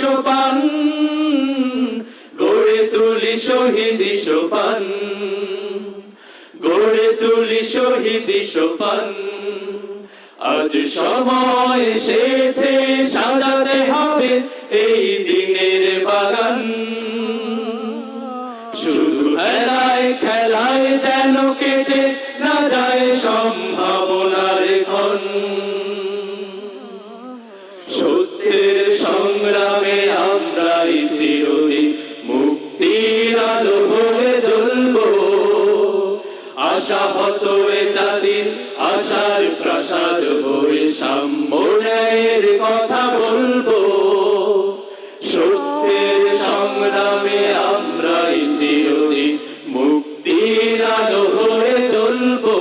সোপান, গড়ে তুলি শহীদি সোপান, গড়ে তুলি শহীদি সোপান। আজ সময় এসেছে, সাজাতে হবে এই দিনের সংগ্রামে আমরাই চিরদিন মুক্তির আলো জ্বলবো। আশা হত এ আশার প্রাসাদ হয়ে সাম্যের কথা বলব। সত্যের সংগ্রামে আমরাই চিরদিন মুক্তির আলো হয়ে চলবো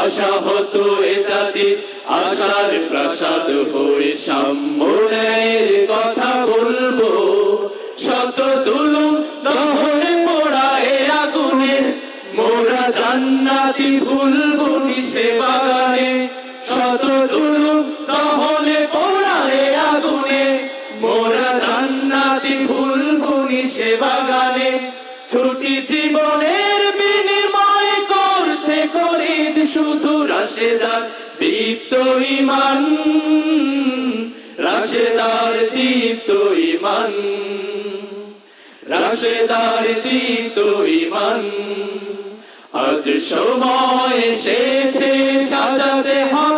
আশা হতো এ জাতির আশার প্রাসাদ হয়ে সাম্যের কথা বলব। শত জুলুম দহনে এ আগুনে, মোরা জান্নাতি ফুলবনি সে বাগানে। শত জুলুম দহনে পোড়া এ আগুনে জান্নাতি ফুলবনি সে বাগানে। ছুটি জীবনের বিনিময় করতে করিদ শুধু রাশেদার দীপ্ত ইমান রাশেদার দীপ্ত ইমান রাশেদার দীপ্ত ইমান। আজ সময় এসেছে সাজাতে হবে।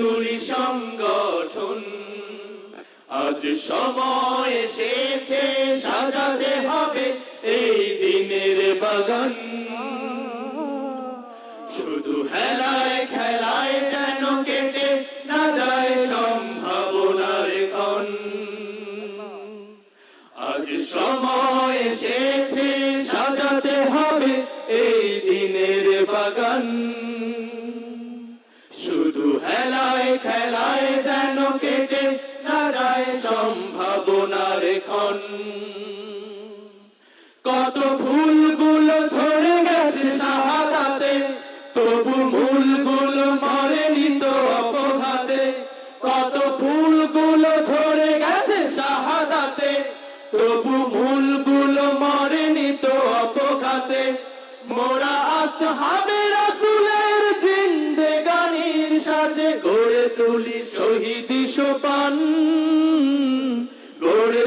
তুলি সংগঠন। আজ সময় এসেছে সাজাতে হবে এই দিনের বাগান। শুধু হেলায় খেলায় হেলায় খেলায় যেন কেটে সম্ভাবনার কত ফুলগুলো ঝরে গেছে শাহাদাতে, তবু মূলগুলো অপঘাতে। কত ফুলগুলো ঝরে গেছে শাহাদাতে, তবু মূলগুলো মরেনি তো অপঘাতে। মোরা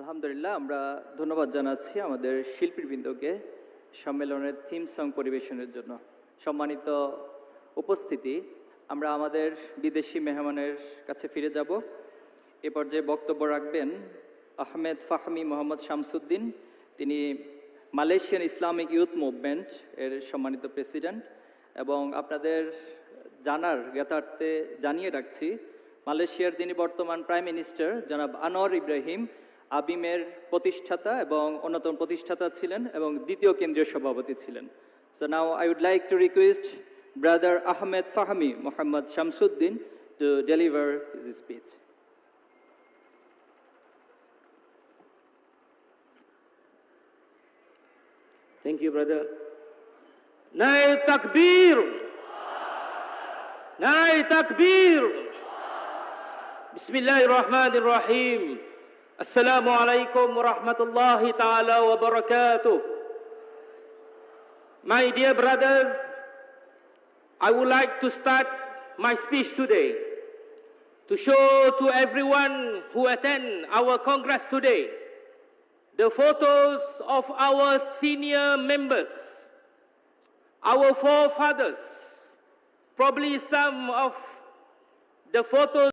আলহামদুলিল্লাহ, আমরা ধন্যবাদ জানাচ্ছি আমাদের শিল্পীবৃন্দকে সম্মেলনের থিম সং পরিবেশনের জন্য। সম্মানিত উপস্থিতি, আমরা আমাদের বিদেশি মেহমানের কাছে ফিরে যাব। এ পর্যায়ে বক্তব্য রাখবেন আহমেদ ফাহমি মোহাম্মদ শামসুদ্দিন। তিনি মালয়েশিয়ান ইসলামিক ইউথ মুভমেন্ট এর সম্মানিত প্রেসিডেন্ট এবং আপনাদের জানার জ্ঞাতার্থে জানিয়ে রাখছি, মালয়েশিয়ার যিনি বর্তমান প্রাইম মিনিস্টার জনাব আনোয়ার ইব্রাহিম আবিমের প্রতিষ্ঠাতা এবং অন্যতম প্রতিষ্ঠাতা ছিলেন এবং দ্বিতীয় কেন্দ্রীয় সভাপতি ছিলেন so now I would like to request brother Ahmed Fahmi Mohammad Shamsuddin to deliver his speech you, brother. Narai takbir. Narai takbir. Bismillahir Rahmanir Rahim. Assalamu alaikum wa rahmatullahi ta'ala wa barakatuh. My dear brothers, I would like to start my speech today to show to everyone who attend our congress today the photos of our senior members, our forefathers. Probably some of the photos